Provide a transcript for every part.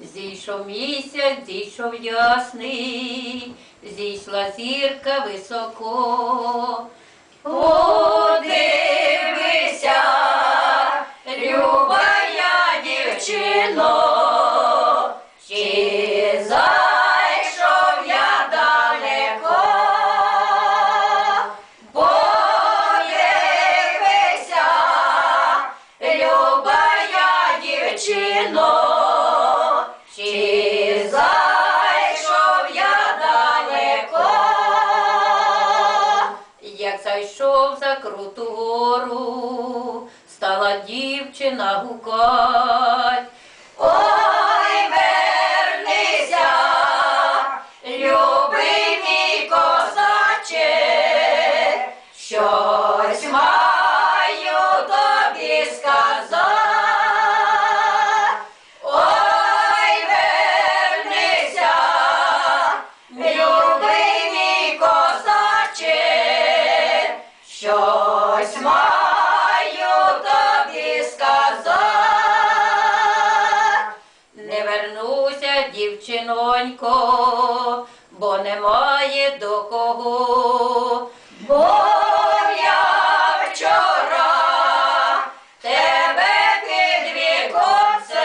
Зійшов місяць, зійшов ясний, зійшла зірка високо. Подивися, люба я дівчино, дівчина гукать. Дівчинонько, бо немає до кого. Бо я вчора тебе під віконцем,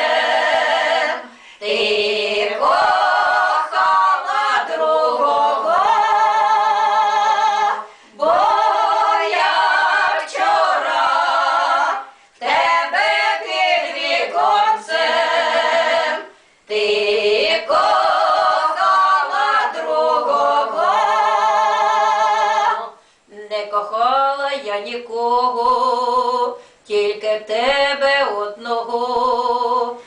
ти кохала другого. Бо я вчора тебе під віконцем, ти кохала я нікого, тільки в тебе одного.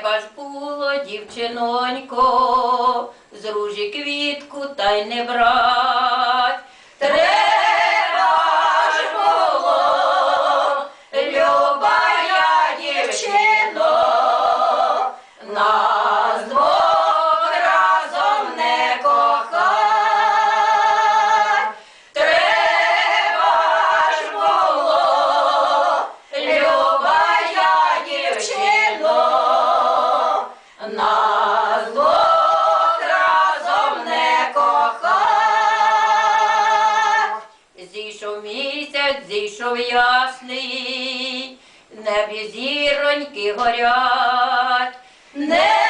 Треба ж було, дівчинонько, з ружі квітку та й не брать. Зійшов ясний, небі зіроньки горять. Не